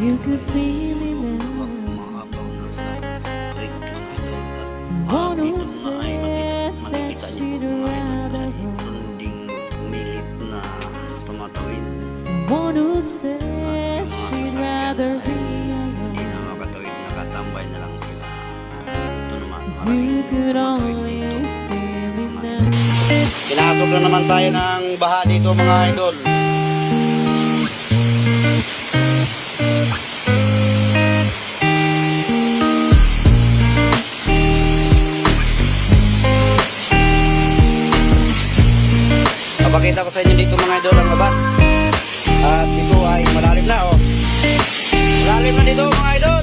You could see me now. Makabaw ng sa break ng idol at uh, dito na ay makita, makikita niyo po mga idol ay meron ding pumilit na tumatawid. At mga sasakyan ay hindi na makatawid, nakatambay na lang sila. Ito naman, maraming tumatawid dito. Kinasok na naman tayo ng baha dito mga idol. Pakita ko sa inyo dito mga idol ang labas. At dito ay malalim na oh. Malalim na dito mga idol.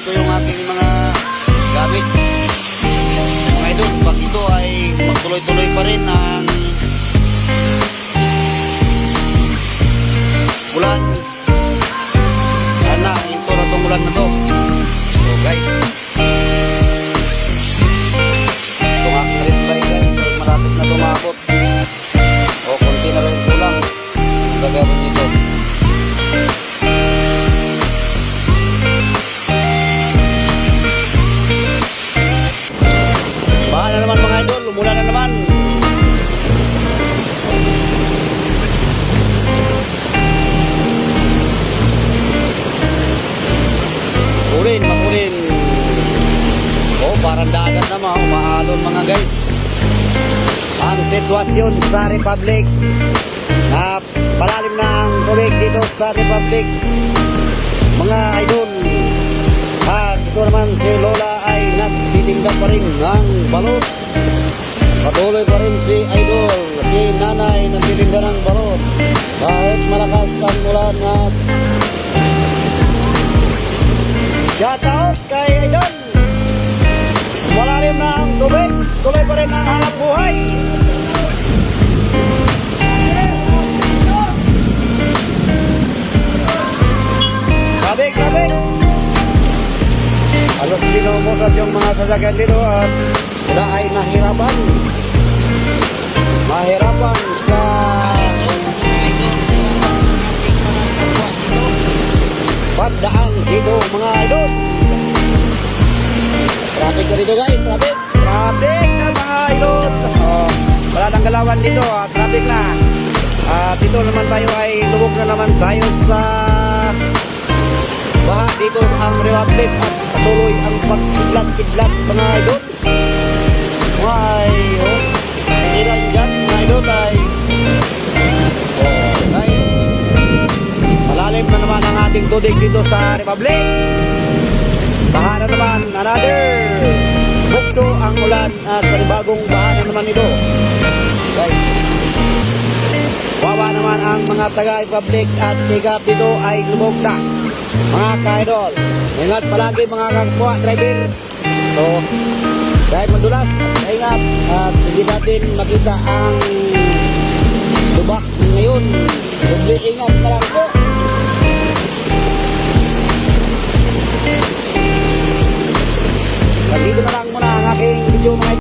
ito yung aking mga gamit. Mga idol, pag ito ay magtuloy-tuloy pa rin ang ulan makulin, makulin. Oh, parang dagat na mga umaalon mga guys. Ang sitwasyon sa Republic na palalim na ang tubig dito sa Republic. Mga idol, at ito naman si Lola ay nagtitinda pa rin ng balot. Patuloy pa rin si Idol, si Nanay nagtitinda ng balot. Kahit malakas ang ulan at shout out kay idol malalim na ang tubig tuloy pa rin ang hanap buhay Grabe, grabe. Halos dinumusad yung mga sasakyan dito at sila ay nahirapan. Mahirapan sa pagdaan dito mga idol. Dito guys, traffic. Traffic na mga wala nang galawan dito, ah, traffic na. At dito naman tayo ay lubog na naman tayo sa baha dito ang Republic at patuloy ang pagkidlat-kidlat mga idol. Ay, oh. Hindi lang dyan mga idol ay oh. Malalim na naman ang ating tubig dito sa Republic. Baha na naman, another bukso ang ulan at panibagong bahan naman ito. Guys, wawa naman ang mga taga-republic at sigap dito ay lubog na. Mga ka-idol, ingat palagi mga kagkwa driver. So, dahil madulas, ingat at hindi natin makita ang lubak ngayon. Doble ingat na lang po. Dito na lang muna ang aking video mga